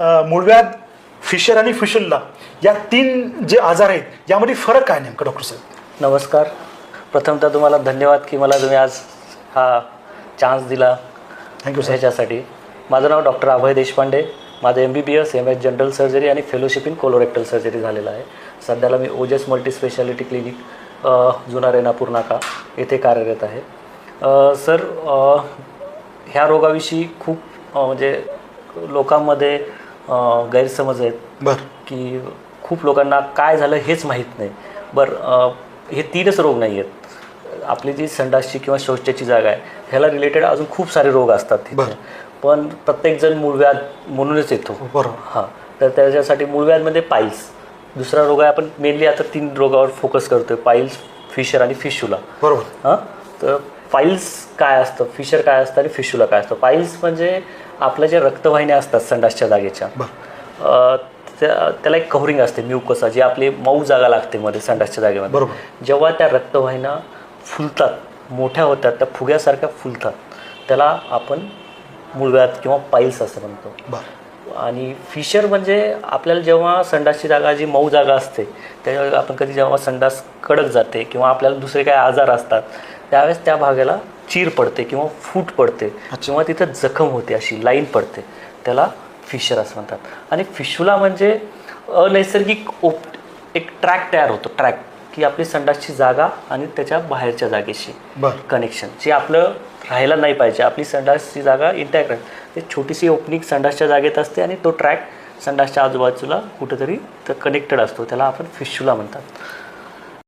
मूळव्याध फिशर आणि फिशुल्ला या तीन जे आजार आहेत यामध्ये फरक काय नेमकं डॉक्टर साहेब? नमस्कार. प्रथमतः तुम्हाला धन्यवाद की मला तुम्ही आज हा चान्स दिला थँक्यू सर ह्याच्यासाठी. माझं नाव डॉक्टर अभय देशपांडे. माझं M B B S M S general surgery आणि फेलोशिप इन कोलोरेक्टल सर्जरी झालेलं आहे. सध्याला मी ओजस मल्टी स्पेशालिटी क्लिनिक जुना रेणापूर नाका येथे कार्यरत आहे. सर ह्या रोगाविषयी खूप म्हणजे लोकांमध्ये गैरसमज आहेत. बरं. की खूप लोकांना काय झालं हेच माहीत नाही. बरं हे तीनच रोग नाही आहेत. आपली जी संडासची किंवा शौचाची जागा आहे ह्याला रिलेटेड अजून खूप सारे रोग असतात. पण प्रत्येकजण मूळव्याध म्हणूनच येतो. बरोबर. हां. तर त्याच्यासाठी मूळव्याधमध्ये पाईल्स दुसरा रोग आहे आपण मेनली आता तीन रोगावर फोकस करतोय पाईल्स फिशर आणि फिशुला. बरोबर. हां? तर पाईल्स काय असतं? फिशर काय असतं आणि फिशुला काय असतं? पाईल्स म्हणजे आपल्या ज्या रक्तवाहिन्या असतात संडासच्या जागेच्या त्याला एक कव्हरिंग असते म्युकसा जी आपली मऊ जागा लागते मध्ये संडासच्या जागेमध्ये. बरोबर. जेव्हा त्या रक्तवाहिन्या फुलतात मोठ्या होतात त्या फुग्यासारख्या फुलतात त्याला आपण मूळव्याध किंवा पाईल्स असं म्हणतो. बरं. आणि फिशर म्हणजे आपल्याला जेव्हा संडासची जागा जी मऊ जागा असते त्यावेळेस आपण कधी जेव्हा संडास कडक जाते किंवा आपल्याला दुसरे काही आजार असतात त्यावेळेस त्या भागाला चीर पडते किंवा फूट पडते किंवा तिथं जखम होते अशी लाईन पडते. त्याला फिशर असं म्हणतात. आणि फिशुला म्हणजे अनैसर्गिक ओप एक ट्रॅक तयार होतो ट्रॅक. की आपली संडासची जागा आणि त्याच्या बाहेरच्या जागेशी कनेक्शन जे आपलं राहायला नाही पाहिजे आपली संडासची जागा इंटॅक्ट ते छोटीशी ओपनिंग संडासच्या जागेत असते आणि तो ट्रॅक संडासच्या आजूबाजूला कुठेतरी तर कनेक्टेड असतो. त्याला आपण फिशुला म्हणतात.